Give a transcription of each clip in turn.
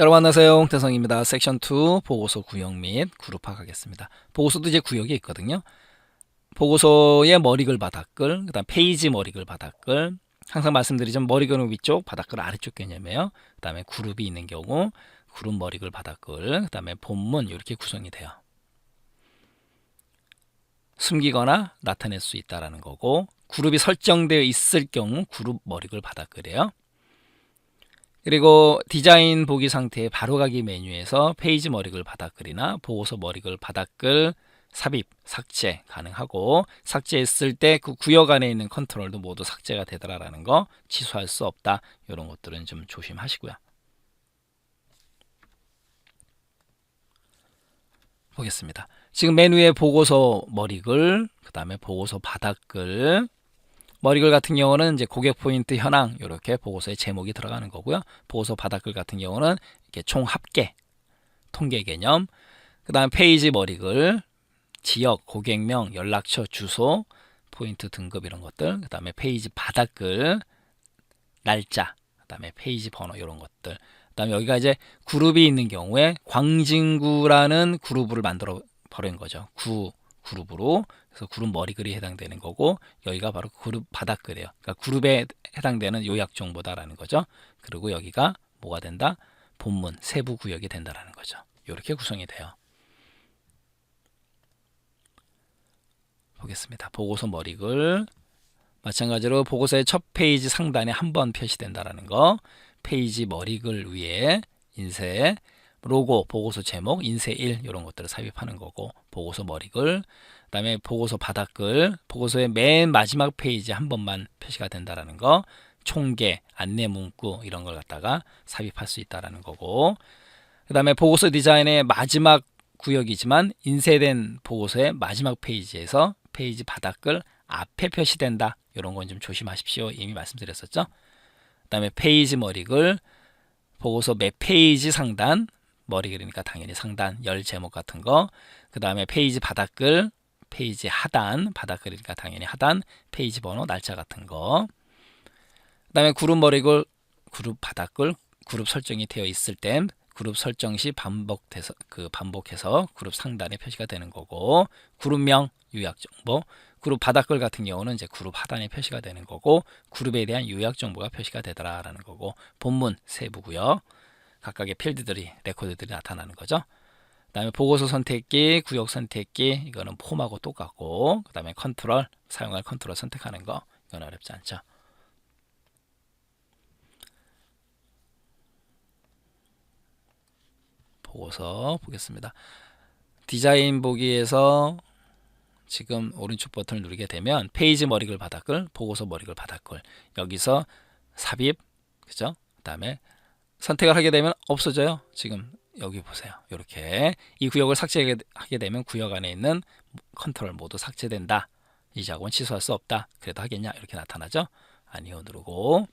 여러분 안녕하세요. 홍태성입니다. 섹션 2 보고서 구역 및 그룹화 가겠습니다. 보고서도 이제 구역이 있거든요. 보고서의 머리글 바닥글, 그다음 페이지 머리글 바닥글. 항상 말씀드리지만 머리글은 위쪽, 바닥글은 아래쪽 개념이에요. 그다음에 그룹이 있는 경우 그룹 머리글 바닥글, 그다음에 본문 이렇게 구성이 돼요. 숨기거나 나타낼 수 있다라는 거고 그룹이 설정되어 있을 경우 그룹 머리글 바닥글이에요. 그리고 디자인 보기 상태의 바로가기 메뉴에서 페이지 머리글 바닥글이나 보고서 머리글 바닥글 삽입, 삭제 가능하고 삭제했을 때 그 구역 안에 있는 컨트롤도 모두 삭제가 되더라라는 거 취소할 수 없다. 이런 것들은 좀 조심하시고요. 보겠습니다. 지금 메뉴에 보고서 머리글, 그 다음에 보고서 바닥글, 머리글 같은 경우는 이제 고객 포인트 현황 이렇게 보고서에 제목이 들어가는 거고요. 보고서 바닥글 같은 경우는 이렇게 총 합계 통계 개념. 그다음 페이지 머리글, 지역, 고객명, 연락처, 주소, 포인트 등급 이런 것들. 그다음에 페이지 바닥글, 날짜, 그다음에 페이지 번호 이런 것들. 그다음에 여기가 이제 그룹이 있는 경우에 광진구라는 그룹을 만들어 버린 거죠. 구 그룹으로 그래서 그룹 머리글이 해당되는 거고 여기가 바로 그룹 바닥글이에요. 그러니까 그룹에 해당되는 요약 정보다라는 거죠. 그리고 여기가 뭐가 된다? 본문 세부 구역이 된다라는 거죠. 이렇게 구성이 돼요. 보겠습니다. 보고서 머리글 마찬가지로 보고서의 첫 페이지 상단에 한 번 표시된다라는 거. 페이지 머리글 위에 인쇄 로고, 보고서 제목, 인쇄 1 이런 것들을 삽입하는 거고 보고서 머리글, 그다음에 보고서 바닥글, 보고서의 맨 마지막 페이지 한 번만 표시가 된다라는 거, 총계, 안내 문구 이런 걸 갖다가 삽입할 수 있다라는 거고, 그다음에 보고서 디자인의 마지막 구역이지만 인쇄된 보고서의 마지막 페이지에서 페이지 바닥글 앞에 표시된다 이런 건 좀 조심하십시오 이미 말씀드렸었죠. 그 다음에 페이지 머리글 보고서 몇 페이지 상단 머리 그리니까 당연히 상단, 열 제목 같은 거. 그 다음에 페이지 바닥글, 페이지 하단, 바닥글이니까 당연히 하단, 페이지 번호, 날짜 같은 거. 그 다음에 그룹 머리글, 그룹 바닥글, 그룹 설정이 되어 있을 땐 그룹 설정 시 반복돼서 그 반복해서 그룹 상단에 표시가 되는 거고 그룹명 요약 정보 그룹 바닥글 같은 경우는 이제 그룹 하단에 표시가 되는 거고 그룹에 대한 요약 정보가 표시가 되더라라는 거고 본문 세부고요. 각각의 필드들이 레코드들이 나타나는 거죠. 그 다음에 보고서 선택기, 구역 선택기 이거는 폼하고 똑같고 그 다음에 컨트롤 사용할 컨트롤 선택하는 거 이건 어렵지 않죠. 보고서 보겠습니다. 디자인 보기에서 지금 오른쪽 버튼을 누르게 되면 페이지 머리글 바닥글, 보고서 머리글 바닥글 여기서 삽입 그죠? 그 다음에 선택을 하게 되면 없어져요. 지금 여기 보세요. 이렇게 이 구역을 삭제하게 되면 구역 안에 있는 컨트롤 모두 삭제된다. 이 작업은 취소할 수 없다. 그래도 하겠냐? 이렇게 나타나죠. 아니요 누르고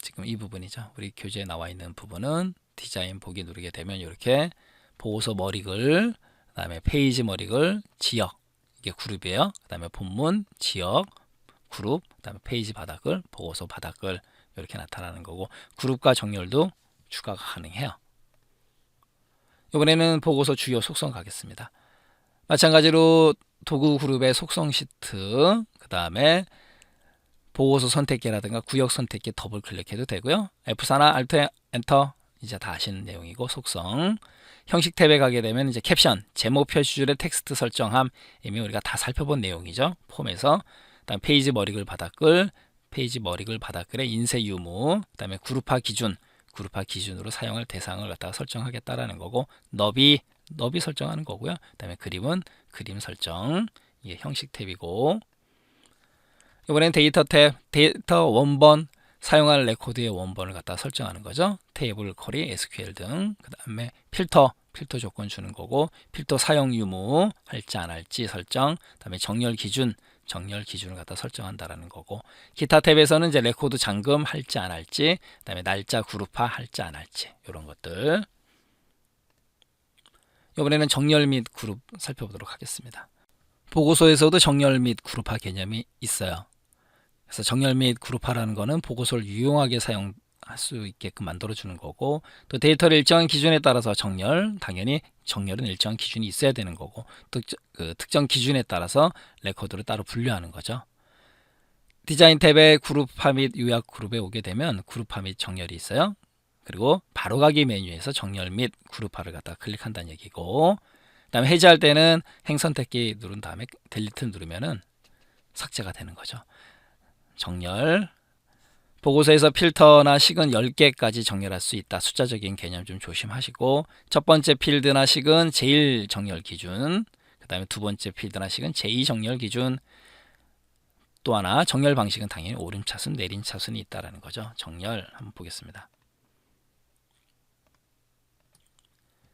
지금 이 부분이죠. 우리 교재에 나와 있는 부분은 디자인 보기 누르게 되면 이렇게 보고서 머리글, 그다음에 페이지 머리글, 지역 이게 그룹이에요. 그다음에 본문, 지역, 그룹, 그다음에 페이지 바닥글, 보고서 바닥글 이렇게 나타나는 거고 그룹과 정렬도 추가가 가능해요. 이번에는 보고서 주요 속성 가겠습니다. 마찬가지로 도구 그룹의 속성 시트, 그 다음에 보고서 선택기라든가 구역 선택기 더블 클릭해도 되고요. F4나 Alt 엔터 이제 다 아시는 내용이고 속성 형식 탭에 가게 되면 이제 캡션 제목 표시줄의 텍스트 설정함 이미 우리가 다 살펴본 내용이죠. 폼에서 그다음 페이지 머리글 바닥글 페이지 머리글 바닥글의 인쇄 유무, 그 다음에 그룹화 기준, 그룹화 기준으로 사용할 대상을 갖다가 설정하겠다라는 거고 너비 너비 설정하는 거고요. 그 다음에 그림은 그림 설정. 이게 형식 탭이고 이번엔 데이터 탭, 데이터 원본 사용할 레코드의 원본을 갖다 설정하는 거죠. 테이블 쿼리, SQL 등. 그 다음에 필터 필터 조건 주는 거고 필터 사용 유무 할지 안 할지 설정. 그 다음에 정렬 기준 정렬 기준을 갖다 설정한다라는 거고 기타 탭에서는 이제 레코드 잠금 할지 안 할지 그다음에 날짜 그룹화 할지 안 할지 이런 것들 이번에는 정렬 및 그룹 살펴보도록 하겠습니다. 보고서에서도 정렬 및 그룹화 개념이 있어요. 그래서 정렬 및 그룹화라는 거는 보고서를 유용하게 사용하는 할 수 있게끔 만들어 주는 거고 또 데이터를 일정한 기준에 따라서 정렬 당연히 정렬은 일정한 기준이 있어야 되는 거고 또그 특정 기준에 따라서 레코드를 따로 분류하는 거죠. 디자인 탭에 그룹화 및 요약 그룹에 오게 되면 그룹화 및 정렬이 있어요. 그리고 바로가기 메뉴에서 정렬 및 그룹화를 갖다 클릭한다는 얘기고 그다음에 해제할 때는 행 선택기 누른 다음에 델리트 누르면은 삭제가 되는 거죠. 정렬 보고서에서 필터나 식은 10개까지 정렬할 수 있다. 숫자적인 개념 좀 조심하시고 첫 번째 필드나 식은 제일 정렬 기준 그 다음에 두 번째 필드나 식은 제2 정렬 기준 또 하나 정렬 방식은 당연히 오름차순 내림차순이 있다라는 거죠. 정렬 한번 보겠습니다.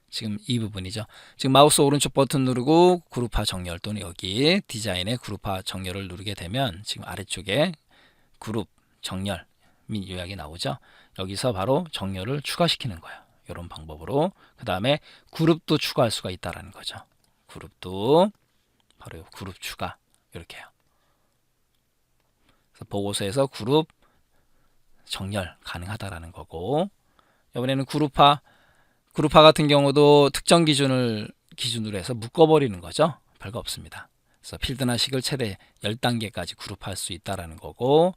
지금 이 부분이죠. 지금 마우스 오른쪽 버튼 누르고 그룹화 정렬 또는 여기 디자인의 그룹화 정렬을 누르게 되면 지금 아래쪽에 그룹 정렬 및 요약이 나오죠. 여기서 바로 정렬을 추가시키는 거예요. 이런 방법으로 그 다음에 그룹도 추가할 수가 있다라는 거죠. 그룹도 바로 그룹 추가 이렇게요. 보고서에서 그룹 정렬 가능하다라는 거고 이번에는 그룹화 그룹화 같은 경우도 특정 기준을 기준으로 해서 묶어버리는 거죠. 별거 없습니다. 그래서 필드나 식을 최대 10단계까지 그룹할 수 있다라는 거고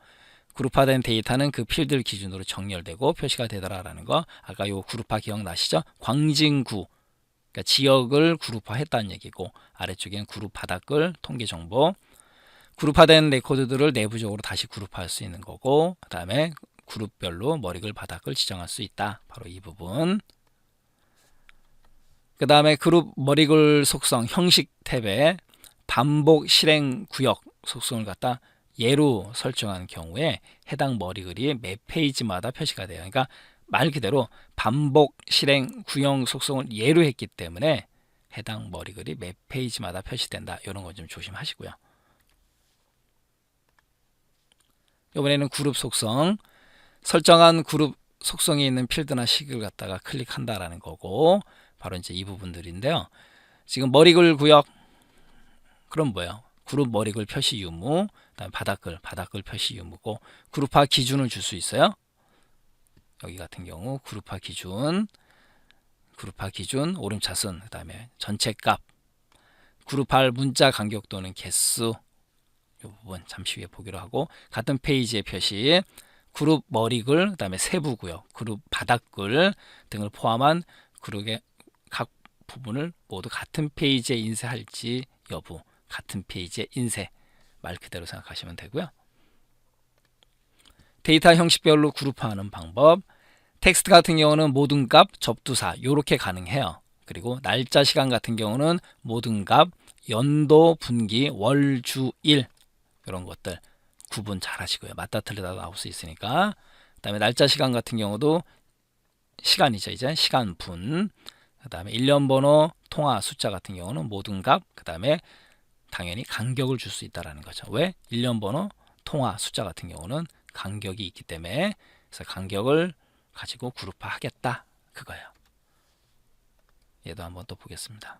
그룹화된 데이터는 그 필드 기준으로 정렬되고 표시가 되더라라는 거. 아까 요 그룹화 기억나시죠? 광진구 그러니까 지역을 그룹화했다는 얘기고 아래쪽엔 그룹 바닥글 통계 정보 그룹화된 레코드들을 내부적으로 다시 그룹화할 수 있는 거고 그 다음에 그룹별로 머리글 바닥을 지정할 수 있다. 바로 이 부분. 그 다음에 그룹 머리글 속성 형식 탭에 반복 실행 구역 속성을 갖다 예로 설정한 경우에 해당 머리글이 매 페이지마다 표시가 돼요. 그러니까 말 그대로 반복 실행 구형 속성을 예로 했기 때문에 해당 머리글이 매 페이지마다 표시된다. 이런 거좀 조심하시고요. 이번에는 그룹 속성 설정한 그룹 속성이 있는 필드나 식을 갖다가 클릭한다라는 거고 바로 이제 이 부분들인데요. 지금 머리글 구역 그럼 뭐예요? 그룹 머리글 표시 유무, 그 다음에 바닥글 바닥글 표시 유무고 그룹화 기준을 줄 수 있어요. 여기 같은 경우 그룹화 기준, 그룹화 기준 오름차순, 그 다음에 전체 값, 그룹할 문자 간격 또는 개수 이 부분 잠시 후에 보기로 하고 같은 페이지의 표시 그룹 머리글 그 다음에 세부 구역 그룹 바닥글 등을 포함한 그룹의 각 부분을 모두 같은 페이지에 인쇄할지 여부 같은 페이지에 인쇄 말 그대로 생각하시면 되고요. 데이터 형식별로 그룹화하는 방법 텍스트 같은 경우는 모든 값 접두사 이렇게 가능해요. 그리고 날짜 시간 같은 경우는 모든 값 연도 분기 월 주 일 이런 것들 구분 잘 하시고요. 맞다 틀리다 나올 수 있으니까. 그 다음에 날짜 시간 같은 경우도 시간이죠. 이제 시간 분. 그 다음에 일련 번호, 통화 숫자 같은 경우는 모든 값. 그 다음에 당연히 간격을 줄 수 있다라는 거죠. 왜? 일련 번호, 통화 숫자 같은 경우는 간격이 있기 때문에 그래서 간격을 가지고 그룹화 하겠다. 그거예요. 얘도 한번 또 보겠습니다.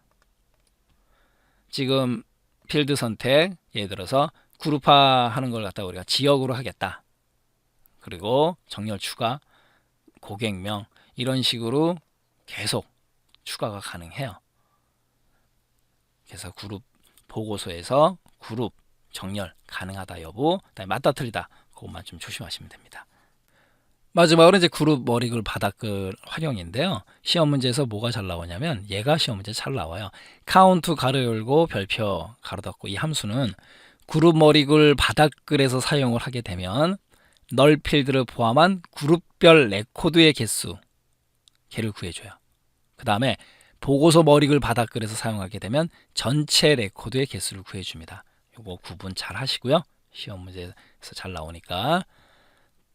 지금 필드 선택 예를 들어서 그룹화하는 걸 갖다 우리가 지역으로 하겠다. 그리고 정렬 추가, 고객명 이런 식으로 계속 추가가 가능해요. 그래서 그룹 보고서에서 그룹 정렬 가능하다 여부, 맞다 틀리다 그것만 좀 조심하시면 됩니다. 마지막으로 이제 그룹 머리글 바닥글 활용인데요. 시험 문제에서 뭐가 잘 나오냐면 얘가 시험 문제 잘 나와요. 카운트 가로 열고 별표 가로 닫고 이 함수는 그룹 머리글 바닥글에서 사용을 하게 되면 널 필드를 포함한 그룹별 레코드의 개수 개를 구해줘요. 그 다음에 보고서 머리글 바닥글에서 사용하게 되면 전체 레코드의 개수를 구해줍니다. 요거 구분 잘 하시고요. 시험 문제에서 잘 나오니까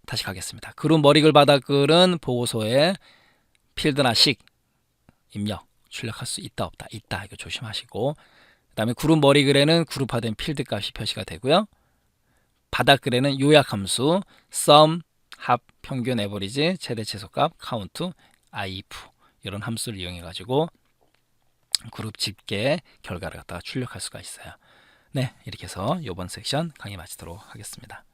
다시 가겠습니다. 그룹 머리글 바닥글은 보고서에 필드나 식 입력 출력할 수 있다 없다 있다 이거 조심하시고 그 다음에 그룹 머리글에는 그룹화된 필드 값이 표시가 되고요. 바닥글에는 요약 함수 sum, 합, 평균, 에버리지, 최대 최소값, 카운트, if 이런 함수를 이용해 가지고 그룹 집계 결과를 갖다가 출력할 수가 있어요. 네, 이렇게 해서 이번 섹션 강의 마치도록 하겠습니다.